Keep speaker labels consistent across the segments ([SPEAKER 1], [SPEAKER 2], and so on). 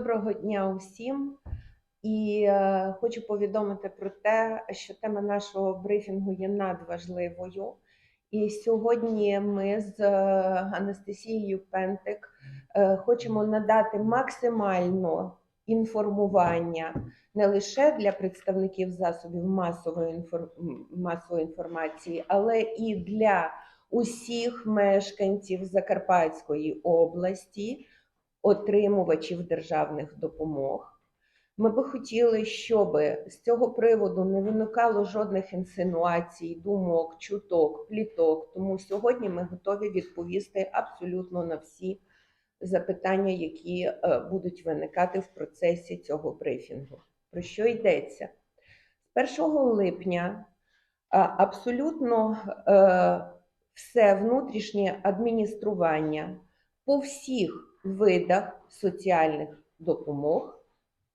[SPEAKER 1] Доброго дня усім. І е, хочу повідомити про те, що тема нашого брифінгу є надважливою. І сьогодні ми з е, Анастасією Пентик е, хочемо надати максимально інформування не лише для представників засобів масової, інфор... масової інформації, але і для усіх мешканців Закарпатської області, отримувачів державних допомог. Ми би хотіли, щоб з цього приводу не виникало жодних інсинуацій, думок, чуток, пліток. Тому сьогодні ми готові відповісти абсолютно на всі запитання, які е, будуть виникати в процесі цього брифінгу. Про що йдеться? З 1 липня абсолютно е, все внутрішнє адміністрування по всіх видах соціальних допомог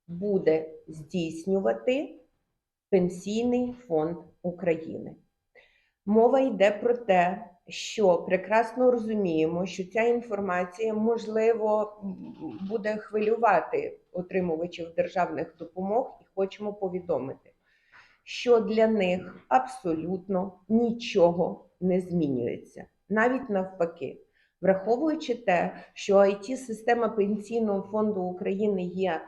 [SPEAKER 1] буде здійснювати Пенсійний фонд України. Мова йде про те, що прекрасно розуміємо, що ця інформація можливо буде хвилювати отримувачів державних допомог, і хочемо повідомити, що для них абсолютно нічого не змінюється, навіть навпаки. Враховуючи те, що it система Пенсійного фонду України є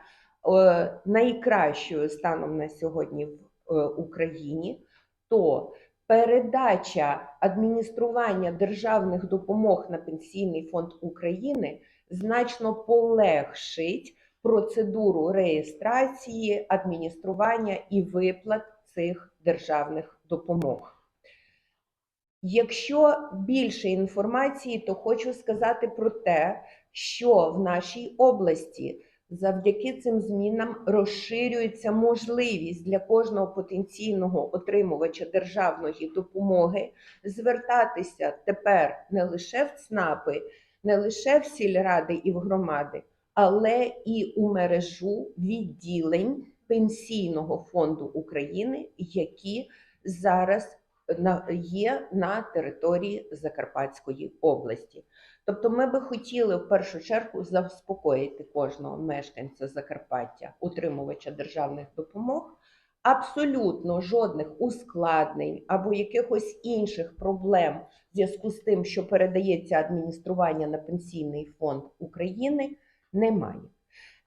[SPEAKER 1] е, найкращою станом на сьогодні в е, Україні, то передача адміністрування державних допомог на Пенсійний фонд України значно полегшить процедуру реєстрації, адміністрування і виплат цих державних допомог. Якщо більше інформації, то хочу сказати про те, що в нашій області завдяки цим змінам розширюється можливість для кожного потенційного отримувача державної допомоги звертатися тепер не лише в ЦНАПи, не лише в сільради і в громади, але і у мережу відділень Пенсійного фонду України, які зараз є на території Закарпатської області. Тобто, ми би хотіли в першу чергу заспокоїти кожного мешканця Закарпаття, утримувача державних допомог. Абсолютно жодних ускладнень або якихось інших проблем в зв'язку з тим, що передається адміністрування на Пенсійний фонд України, немає.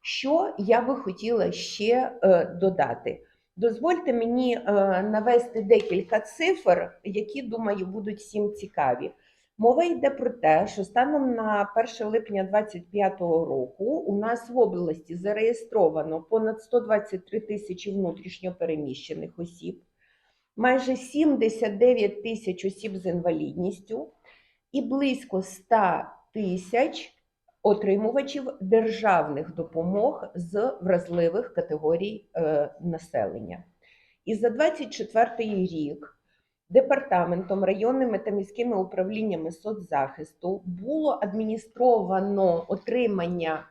[SPEAKER 1] Що я би хотіла ще е, додати? Дозвольте мені е, навести декілька цифр, які, думаю, будуть всім цікаві. Мова йде про те, що станом на 1 липня 2025 року у нас в області зареєстровано понад 123 тисячі внутрішньопереміщених осіб, майже 79 тисяч осіб з інвалідністю і близько 100 тисяч отримувачів державних допомог з вразливих категорій е, населення. І за 24 рік департаментом, районними та міськими управліннями соцзахисту було адміністровано отримання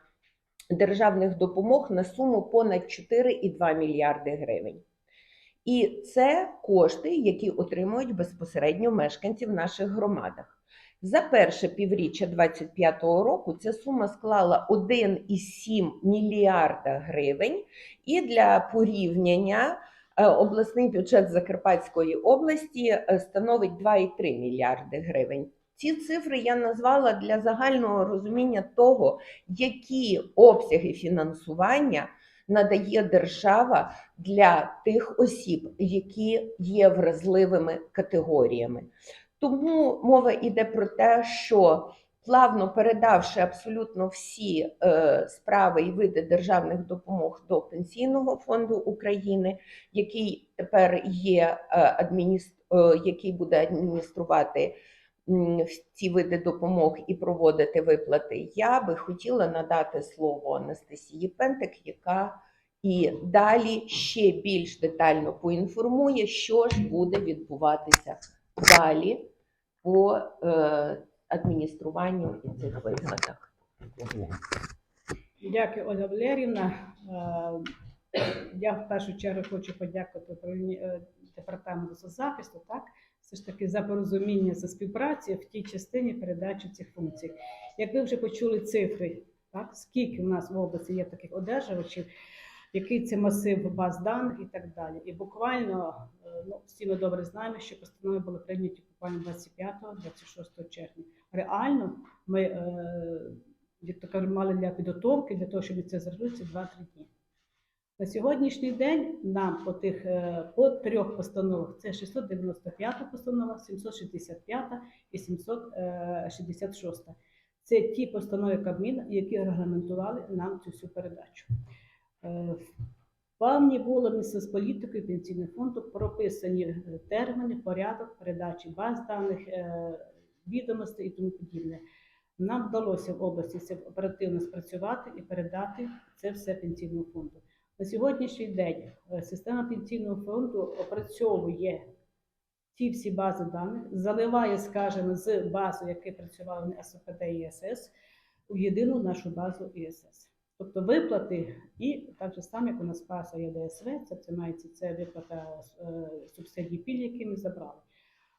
[SPEAKER 1] державних допомог на суму понад 4,2 мільярди гривень. І це кошти, які отримують безпосередньо мешканці в наших громадах. За перше півріччя 2025 року ця сума склала 1,7 мільярда гривень. І для порівняння е, обласний бюджет Закарпатської області е, становить 2,3 мільярди гривень. Ці цифри я назвала для загального розуміння того, які обсяги фінансування надає держава для тих осіб, які є вразливими категоріями. Тому мова йде про те, що плавно передавши абсолютно всі е, справи і види державних допомог до Пенсійного фонду України, який тепер є е, адміністр... е, який буде адмініструвати ці види допомог і проводити виплати, я би хотіла надати слово Анастасії Пентик, яка і далі ще більш детально поінформує, що ж буде відбуватися далі по е, адмініструванню і цих виплатах.
[SPEAKER 2] Дякую, Ольга Валерівна. Е, Я в першу чергу хочу подякувати е, департаменту соцзахисту, так, все ж таки за порозуміння, за співпрацю в тій частині передачі цих функцій. Як ви вже почули цифри, Так, скільки в нас в області є таких одержувачів, який це масив баз даних і так далі. І буквально, е, ну, всі ми добре знаємо, що постанови були прийняті буквально 25-26 червня. Реально ми е, мали для підготовки, для того, щоб це зробити, це 2-3 дні. На сьогоднішній день нам по тих е, по трьох постановах це 695 постанова, 765 і 766. Це ті постанови Кабміну, які регламентували нам цю всю передачу. Було місце з політикою пенсійного фонду прописані е, терміни, порядок передачі баз даних, е, відомостей і тому подібне. Нам вдалося в області це оперативно спрацювати і передати це все пенсійному фонду. На сьогоднішній день е, система пенсійного фонду опрацьовує ті всі бази даних, заливає, скажімо, з базою, яка працювала на СОПД і у єдину нашу базу ІСС. Тобто виплати і так же само, як у нас база є ДСВ, це, це мається це виплата е, субсидій пільг, які ми забрали.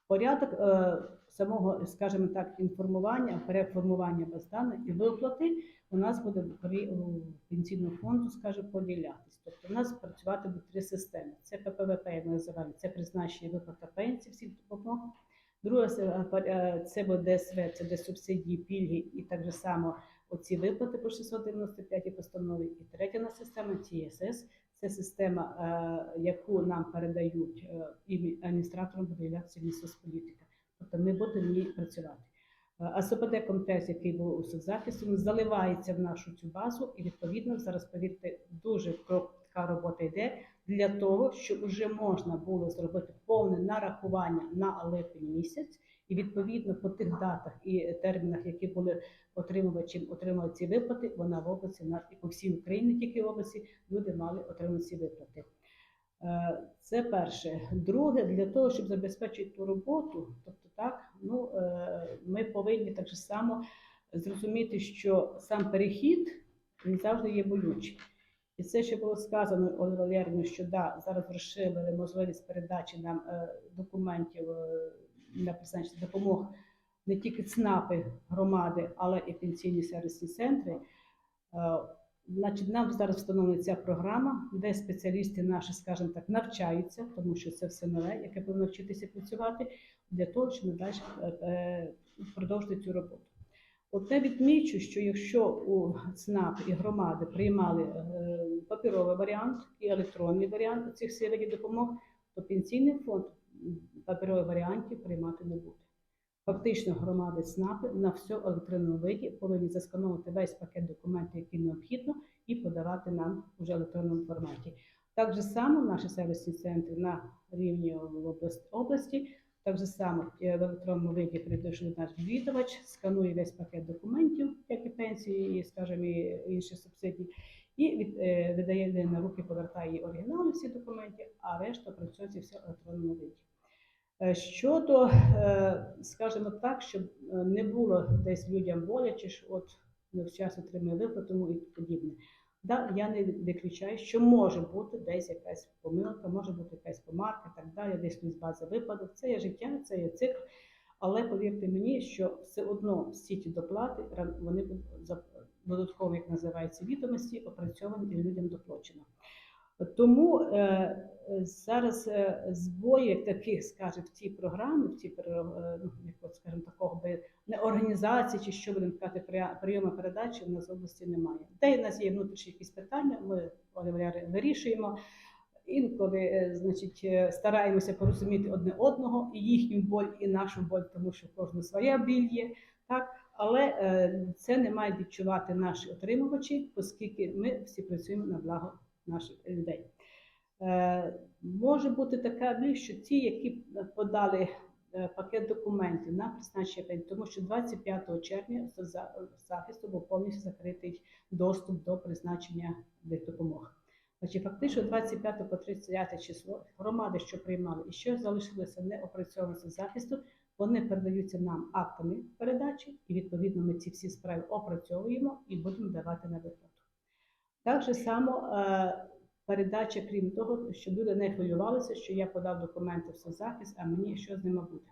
[SPEAKER 2] Порядок е, самого, скажімо так, інформування, переформування баз даних і виплати у нас буде у пенсійному фонду, скажімо, поділятись. Тобто у нас працювати буде три системи. Це ППВП, як ми називаємо, це призначення виплата пенсій всіх допомог. Друга це, е, це буде ДСВ, це де субсидії, пільги і так же само оці виплати по 695 постанові. І третя на система ТСС. Це система, е, яку нам передають е, і адміністраторам буде являтися Мінсоцполітика. Тобто ми будемо ній працювати. Е, А СПД який був у соцзахисті, заливається в нашу цю базу, і відповідно зараз повірте, дуже кропітка робота йде для того, щоб вже можна було зробити повне нарахування на липень місяць, і відповідно по тих датах і термінах, які були отримувачі, отримали ці виплати, вона в області в і по всій Україні, тільки в області, люди мали отримати ці виплати. Е, Це перше. Друге, для того, щоб забезпечити ту роботу, тобто так, ну е, ми повинні так же само зрозуміти, що сам перехід він завжди є болючий. І це ще було сказано Олег Валерійовна, що да, зараз розширили можливість передачі нам е, документів на призначення допомог не тільки ЦНАПи громади, але і пенсійні сервісні центри. Е, Значить, нам зараз встановлена ця програма, де спеціалісти наші, скажімо так, навчаються, тому що це все нове, яке повинно вчитися працювати, для того, щоб далі е, е, продовжити цю роботу. Одне відмічу, що якщо у ЦНАП і громади приймали паперовий варіант і електронний варіант цих видів допомог, то пенсійний фонд паперових варіантів приймати не буде. Фактично, громади ЦНАПи на все електронному повинні заскановувати весь пакет документів, який необхідно, і подавати нам вже в електронному форматі. Так же само наші сервісні центри на рівні області, так же само е, в електронному виді прийшов наш відвідувач, сканує весь пакет документів, як і пенсії, і, скажімо, і інші субсидії, і від, е, видає на руки, повертає оригінали всі документи, а решта працюється все в електронному виді. Е, Щодо, е, скажімо так, щоб е, не було десь людям боляче, що от не вчасно отримує виплату і подібне. Да, я не виключаю, що може бути десь якась помилка, може бути якась помарка і так далі, десь хтось база випадок. Це є життя, це є цикл. Але повірте мені, що все одно всі ті доплати вони додатково, як називається, відомості, опрацьовані і людям доплачено. Тому е, е, зараз е, збоїв таких, скажімо, в цій програмі, в цій ну, скажімо, такого би не організації, чи що будемо казати, прийому передачі в нас в області немає. Де в нас є внутрішні якісь питання, ми вирішуємо. Інколи, значить, стараємося порозуміти одне одного, і їхню боль, і нашу боль, тому що в кожного своя біль є. Так? Але це не мають відчувати наші отримувачі, оскільки ми всі працюємо на благо наших людей. Е, може бути така біль, що ті, які подали е, пакет документів на призначення тому що 25 червня захисту був повністю закритий доступ до призначення допомог. Значить, фактично 25 по 30 число громади, що приймали і що залишилося неопрацьовано з захисту, вони передаються нам актами передачі, і відповідно ми ці всі справи опрацьовуємо і будемо давати на виплату. Так же само е, передача, крім того, щоб люди не хвилювалися, що я подав документи в соцзахист, а мені що з ними буде.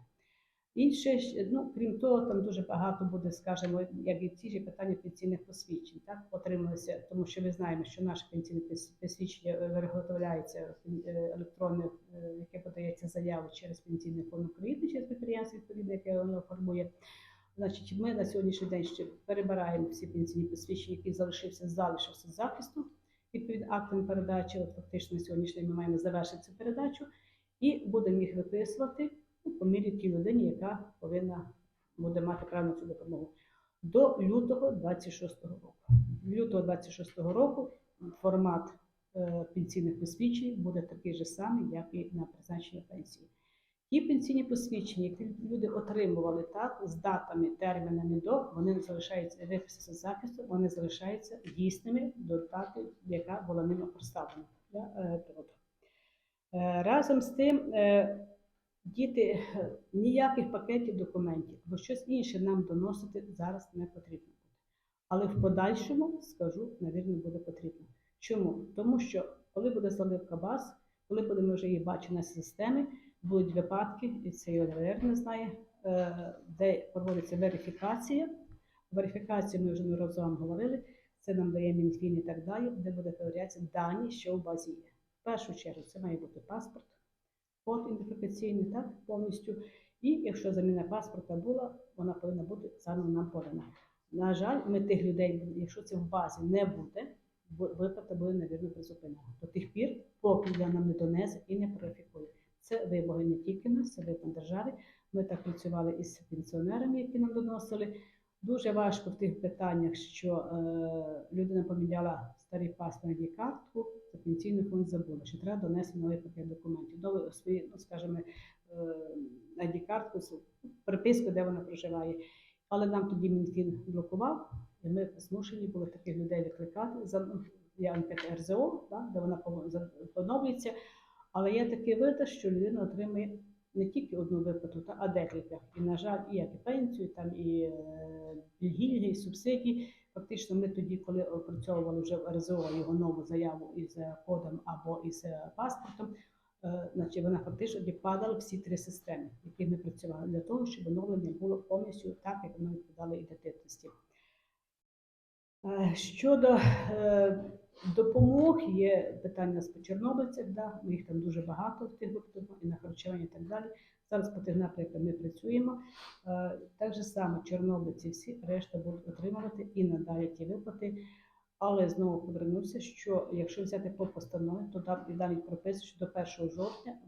[SPEAKER 2] Інше, ну, крім того, там дуже багато буде, скажімо, як і ті ж питання пенсійних посвідчень, так, отрималися, тому що ми знаємо, що наше пенсійне посвідчення виготовляється е, електронне, е, яке подається заяву через Пенсійний фонд України, через підприємство відповідне, яке воно формує. Значить, ми на сьогоднішній день ще перебираємо всі пенсійні посвідчення, які залишився, залишився з захисту відповідно актом передачі. От фактично на сьогоднішній день ми маємо завершити цю передачу і будемо їх виписувати ну, по мірі тій людині, яка повинна буде мати право на цю допомогу. До лютого 26-го року. Лютого 26-го року формат е, пенсійних посвідчень буде такий же самий, як і на призначення пенсії. Ті пенсійні посвідчення, які люди отримували так, з датами, термінами до, вони залишаються виписи захисту, вони залишаються дійсними до дати, яка була ними проставлена для е. Е, Разом з тим, е, діти ніяких пакетів документів або щось інше нам доносити зараз не потрібно буде. Але в подальшому скажу, навірно, буде потрібно. Чому? Тому що коли буде заливка баз, коли будемо вже її бачити на системі, будуть випадки, і це і ОДР не знає, е, де проводиться верифікація. Верифікацію ми вже не разом говорили, це нам дає Мінфін і так далі, де буде перевірятися дані, що в базі є. В першу чергу це має бути паспорт, код ідентифікаційний, так, повністю. І якщо заміна паспорта була, вона повинна бути заново нам подана. На жаль, ми тих людей, якщо це в базі не буде, виплата буде, навірно, призупинена. До тих пір, поки я нам не донесе і не профікує. Це вимоги не тільки нас, це вимоги держави. Ми так працювали із пенсіонерами, які нам доносили. Дуже важко в тих питаннях, що е, людина поміняла старий паспорт і картку, то пенсійний фонд забула, що треба донести новий пакет документів, новий свої, ну скажімо, е, ID-картку, приписку, де вона проживає. Але нам тоді Мінфін блокував, і ми змушені були таких людей викликати за є анкета РЗО, да, де вона поновлюється. Але є такий вид, що людина отримує не тільки одну виплату, а декілька. І, на жаль, і як і пенсію, там і е, пільги, і субсидії. Фактично, ми тоді, коли опрацьовували вже в РЗО його нову заяву із е, кодом або із е, паспортом, значить вона фактично відпадала всі три системи, які ми працювали, для того, щоб оновлення було повністю так, як воно відповідало ідентичності. Щодо допомог, є питання з чорнобильців, да, їх там дуже багато в тих випадках, і на харчування і так далі. Зараз по тих напрямках ми працюємо. Е, Так же само чорнобильці всі решта будуть отримувати і надалі ті виплати. Але знову повернуся, що якщо взяти по постанові, то там і навіть прописано, що до 1 жовтня,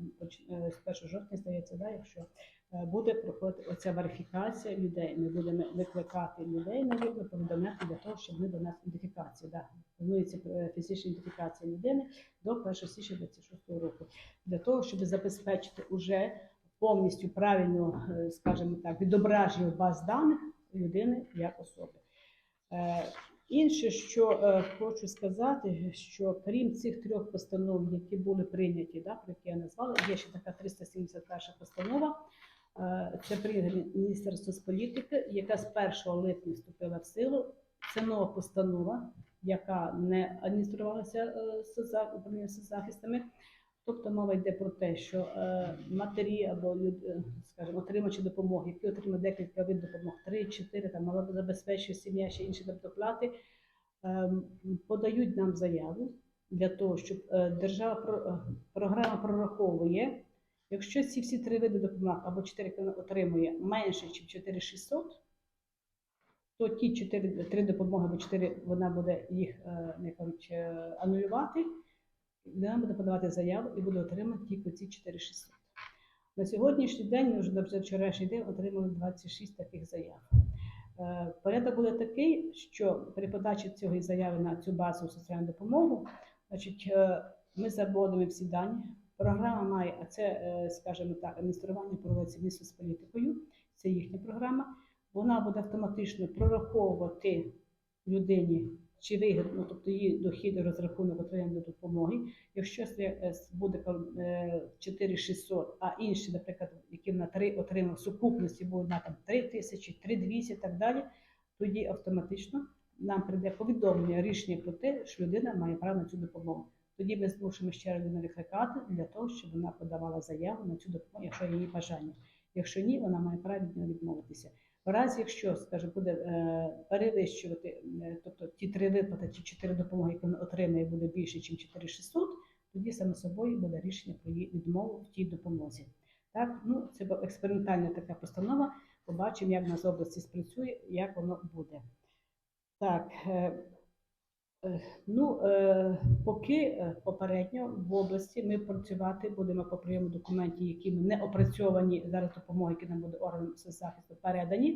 [SPEAKER 2] е, з 1 жовтня здається, да, якщо е, буде проходити оця верифікація людей. Ми будемо викликати людей на відео, повідомляти для того, щоб ми до нас ідентифікація. Да. Планується е, фізична ідентифікація людини до 1 січня 26 року. Для того, щоб забезпечити уже повністю правильно, скажімо так, відображення баз даних людини як особи. Інше, що е, хочу сказати, що крім цих трьох постанов, які були прийняті, да, про які я назвала, є ще така 371 постанова. Е, Це прийняла Міністерство з політики, яка з 1 липня вступила в силу. Це нова постанова, яка не адмініструвалася е, управлінням соцзахистами. Тобто мова йде про те, що е, матері або е, скажімо, отримачі допомоги, які отримують декілька видів допомог, 3-4, там малозабезпечує сім'я, ще інші доплати, е, подають нам заяву для того, щоб е, держава про- програма прораховує, якщо ці всі три види допомог або 4 які отримує менше, ніж 4600, то ті 4, 3 допомоги або 4 вона буде їх не кажуть, анулювати. Людина буде подавати заяву і буде отримати тільки ці 4600. На сьогоднішній день, вже до вчорашній день отримали 26 таких заяв. Е, Порядок буде такий, що при подачі цієї заяви на цю базову соціальну допомогу, значить, е, ми заводимо всі дані. Програма має, а це, е, скажімо так, адміністрування проводиться місто з політикою, це їхня програма. Вона буде автоматично прораховувати людині чи вигідно, тобто її дохід розрахунок отримання допомоги. Якщо це е, буде е, 4600, а інші, наприклад, які на 3 отримав сукупності, будуть на там 3 тисячі, 3200 і так далі, тоді автоматично нам прийде повідомлення, рішення про те, що людина має право на цю допомогу. Тоді ми змушуємо ще людину викликати для того, щоб вона подавала заяву на цю допомогу, якщо є її бажання. Якщо ні, вона має право від нього відмовитися. В разі, якщо, скажімо, буде е, перевищувати, е, тобто ті три виплати чи чотири допомоги, які він отримає, буде більше, ніж 4600, тоді саме собою буде рішення про її відмову в тій допомозі. Так, ну це експериментальна така постанова. Побачимо, як в нас області спрацює, як воно буде. Так, е, ну е, поки е, попередньо в області ми працювати будемо по прийому документів, які ми не опрацьовані зараз допомоги, які нам буде органам соцзахисту передані.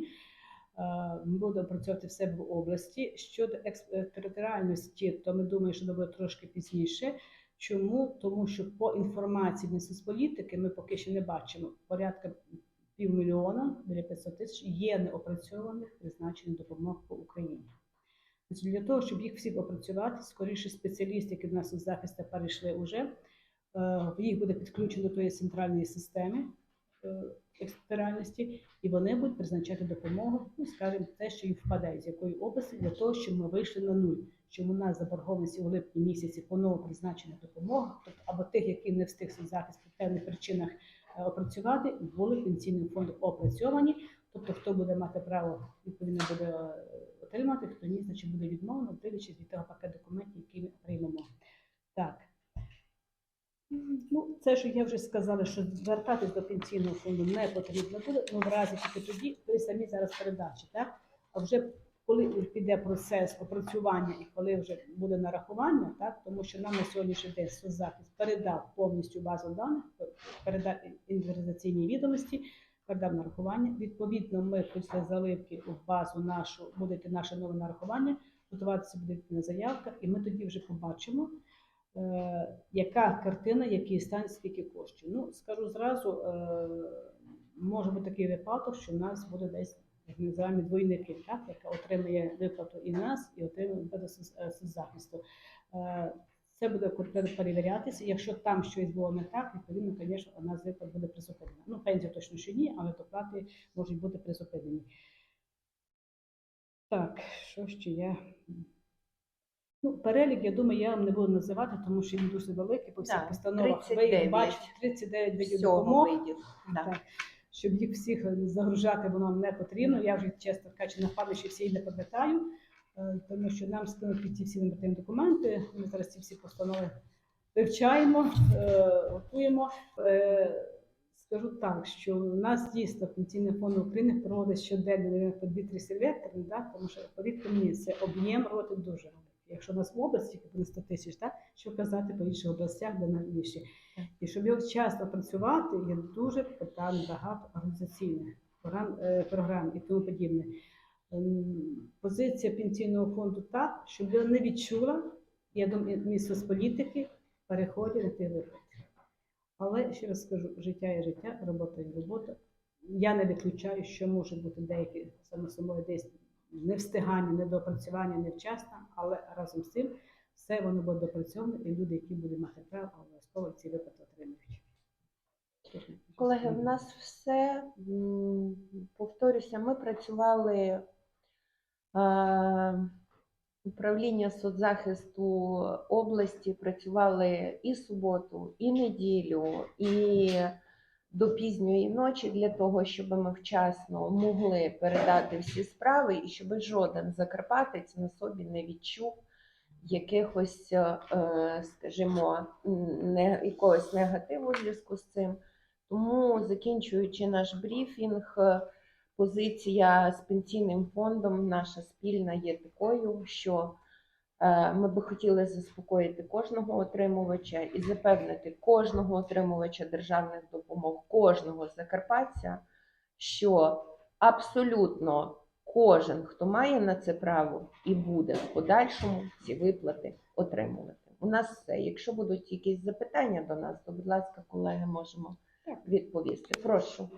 [SPEAKER 2] Е, Ми будемо працювати в себе в області. Щодо екстериторіальності, то ми думаємо, що це буде трошки пізніше. Чому? Тому що по інформації Мінсоцполітики ми поки що не бачимо порядка півмільйона, біля 500 тисяч є неопрацьованих призначених допомог по Україні. Для того, щоб їх всіх опрацювати, скоріше спеціалісти, які в нас із захисту перейшли вже, е, їх буде підключено до тої центральної системи е, і вони будуть призначати допомогу, ну, скажімо, те, що їм впадає, з якої області, для того, щоб ми вийшли на нуль. Щоб у нас заборгованості у липні місяці по ново призначена допомога, тобто або тих, які не встиг свій захист по певних причинах е, опрацювати, були пенсійним фондом опрацьовані. Тобто, хто буде мати право, відповідно буде отримати, хто ні, значить буде відмовлено, дивлячись від того пакету документів, який ми приймемо. Так. Ну, це, що я вже сказала, що звертатись до пенсійного фонду не потрібно буде, ну в разі тільки тоді, при самі зараз передачі, так? А вже коли піде процес опрацювання і коли вже буде нарахування, так тому що нам на сьогоднішній день соцзахист передав повністю базу даних, передав інвентаризаційні відомості, передав нарахування. Відповідно, ми після заливки в базу нашу буде наше нове нарахування, готуватися буде йти заявка, і ми тоді вже побачимо. е, Яка картина, який стан, скільки коштів? Ну, скажу зразу, е, може бути такий випадок, що в нас буде десь як називаємо двойники, так, яка отримує виплату і нас, і отримує виплату з соцзахисту. Е, Це буде конкретно перевірятися. Якщо там щось було не так, відповідно, звісно, одна з виплат буде призупинена. Ну, пенсія точно що ні, але доплати можуть бути призупинені. Так, що ще є? Ну, перелік, я думаю, я вам не буду називати, тому що він дуже великий по всіх постановах. Ви їх бачите, 39 видів
[SPEAKER 1] Всього
[SPEAKER 2] допомог.
[SPEAKER 1] видів. Да.
[SPEAKER 2] Так. Щоб їх всіх загружати, воно не потрібно. Я вже чесно кажучи, на пам'яті всі не пам'ятаю, тому що нам ці всі нормативні документи. Ми зараз ці всі постанови вивчаємо, е, готуємо. Е, Скажу так, що у нас дійсно Пенсійний фонд України проводить щоденно по 2-3 сервектори, так? тому що повірте мені, це об'єм роботи дуже. Якщо у нас в області тільки 100 тисяч, так? що казати по інших областях, де найбільше. І щоб його вчасно працювати, є дуже питань багато організаційних програм, е, програм і тому подібне. Ем, Позиція пенсійного фонду так, щоб його не відчула, я думаю, місто з політики переходить на ті виплати. Але ще раз скажу, життя є життя, робота є робота. Я не виключаю, що може бути деякі саме собою десь невстигання, недоопрацювання невчасно, але разом з цим все воно буде допрацьовано, і люди, які будуть мати право, обов'язково ці виплати отримують.
[SPEAKER 1] Колеги, в нас все. Повторюся, ми працювали управління соцзахисту області, працювали і суботу, і неділю, і до пізньої ночі для того, щоб ми вчасно могли передати всі справи, і щоб жоден закарпатець на собі не відчув якихось, е, скажімо, не, якогось негативу в зв'язку з цим. Тому, закінчуючи наш брифінг, е, позиція з пенсійним фондом наша спільна є такою, що е, ми би хотіли заспокоїти кожного отримувача і запевнити кожного отримувача державних допомог, кожного закарпатця, що абсолютно кожен, хто має на це право, і буде в подальшому ці виплати отримувати. У нас все. Якщо будуть якісь запитання до нас, то, будь ласка, колеги, можемо відповісти. Прошу.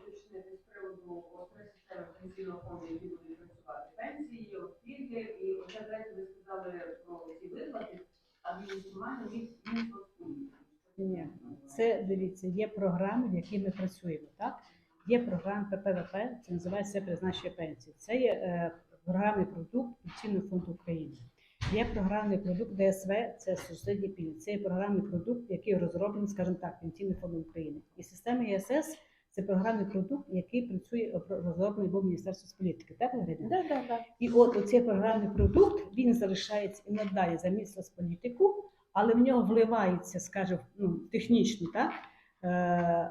[SPEAKER 3] Системи пенсійного фонду, які будуть працювати. Пенсії, пільги, і оце третє ви сказали про ці виплати, адміністрування від Мінсоцполітики.
[SPEAKER 2] Ні, це дивіться, є програми, в які ми працюємо. Так є програма ППВП, це називається призначення пенсії. Це є е, програмний продукт Пенсійного фонду України. Є програмний продукт ДСВ, це субсидії пільги. Це є програмний продукт, який розроблений, скажімо так, Пенсійним фондом України. І система ЄСС Це програмний продукт, який працює обро- розроблений був Міністерством соцполітики. Так?
[SPEAKER 1] Да, да, да.
[SPEAKER 2] І от оцей програмний продукт він залишається і надалі за місце з політику, але в нього вливається, скажімо, ну, технічно, так? Е,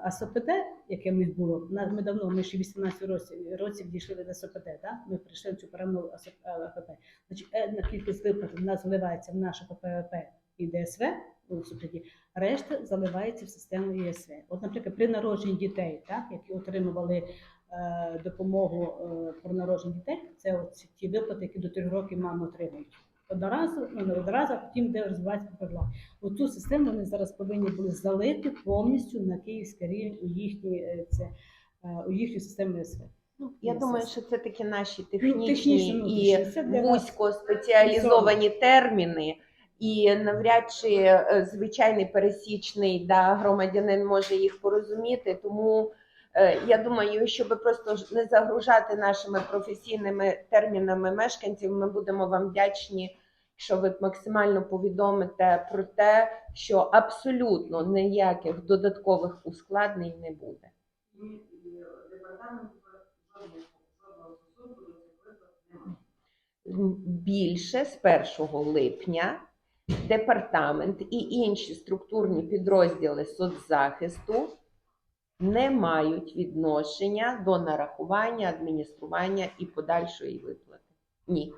[SPEAKER 2] А СОПД, яке в них було, на- ми давно, ми ще в 18 році, році дійшли до СОПД, так? ми прийшли в цю програму АПП. Значить, една кількість виплат в нас вливається в наше ППВП і ДСВ у субсидії, решта заливається в систему ЄСВ. От, наприклад, при народженні дітей, так, які отримували е, допомогу е, про народження дітей, це от ті виплати, які до трьох років мами отримують. Одноразово, ну не одноразово, а потім де розвивається програма. Оцю систему вони зараз повинні були залити повністю на київський рівень у їхні е, це е, у їхню систему ЄСВ.
[SPEAKER 1] Ну, я думаю, що це такі наші
[SPEAKER 2] Ну,
[SPEAKER 1] технічні і
[SPEAKER 2] для нас
[SPEAKER 1] вузько спеціалізовані терміни, і навряд чи е, звичайний пересічний да, громадянин може їх порозуміти. Тому е, я думаю, щоб просто не загружати нашими професійними термінами мешканців, ми будемо вам вдячні, що ви максимально повідомите про те, що абсолютно ніяких додаткових ускладнень не буде. Більше з 1 липня департамент і інші структурні підрозділи соцзахисту не мають відношення до нарахування, адміністрування і подальшої виплати. Ні.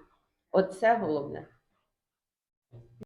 [SPEAKER 1] Оце головне.